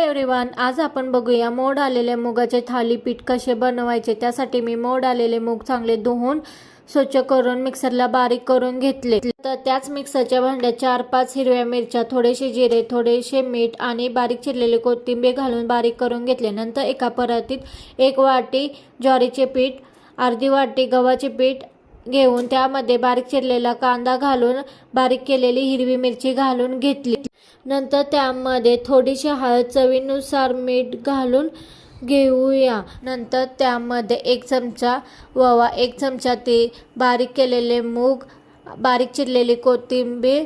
Everyone आज आपण बघूया मोड आलेले मुगाचे थालीपीठ कसे बनवायचे. त्यासाठी मी मोड आलेले मूग चांगले धुवून स्वच्छ करून मिक्सरला बारीक करून घेतले. तर त्याच मिक्सरच्या भांड्यात चार पाच हिरव्या मिरच्या थोडेसे जिरे थोडेसे मीठ आणि बारीक चिरलेले कोथिंबीर घालून बारीक करून घेतले. नंतर एका परातीत एक वाटी ज्वारीचे पीठ अर्धी वाटी गव्हाचे पीठ घेऊन त्यामध्ये बारीक चिरलेला कांदा घालून बारीक केलेली हिरवी मिरची घालून घेतली. नंतर त्यामध्ये थोडीशी हळद चवीनुसार मीठ घालून घेऊया. नंतर त्यामध्ये एक चमचा ववा एक चमचा ते बारीक केलेले मूग बारीक चिरलेली कोथिंबीर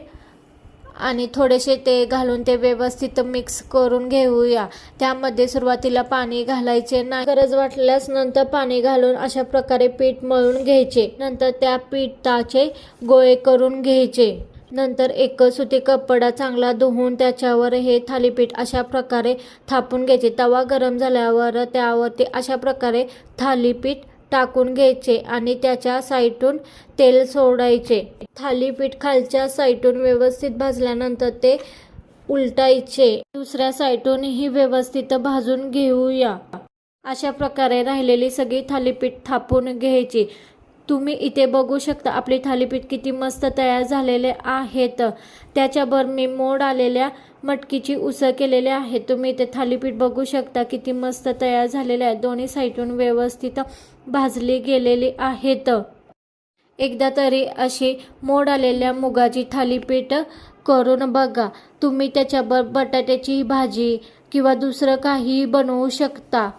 आणि थोडेसे ते घालून ते व्यवस्थित मिक्स करून घेऊया. त्यामध्ये सुरुवातीला पाणी घालायचे नाही. गरज वाटल्यास नंतर पाणी घालून अशा प्रकारे पीठ मळून घ्यायचे. नंतर त्या पिठाचे गोळे करून घ्यायचे. नंतर एक सुती कपडा चांगला धुवून त्याच्यावर हे थालीपीठ अशा प्रकारे थापून घ्यायचे. तवा गरम झाल्यावर त्यावरती अशा प्रकारे थालीपीठ टाकून घ्यायचे आणि त्याच्या साईटून तेल सोडायचे. थालीपीठ खालच्या साईटून व्यवस्थित भाजल्यानंतर ते उलटायचे. दुसऱ्या साईटूनही व्यवस्थित भाजून घेऊया. अशा प्रकारे राहिलेली सगळी थालीपीठ थापून घ्यायची. तुम्ही इथे बघू शकता आपली थालीपीठ किती मस्त तयार झालेले आहेत. त्याच्यावर मी मोड आलेल्या मटकीची उसळ केलेली आहे. तुम्ही इथे थालीपीठ बघू शकता किती मस्त तयार झालेले आहे. दोन्ही साईडून व्यवस्थित भाजली गेलेली आहेत. एकदा तरी अशी मोड आलेल्या मुगाची थालीपीठ करून बघा. तुम्ही त्याच्यावर बटाट्याची भाजी किंवा दुसरं काहीही बनवू शकता.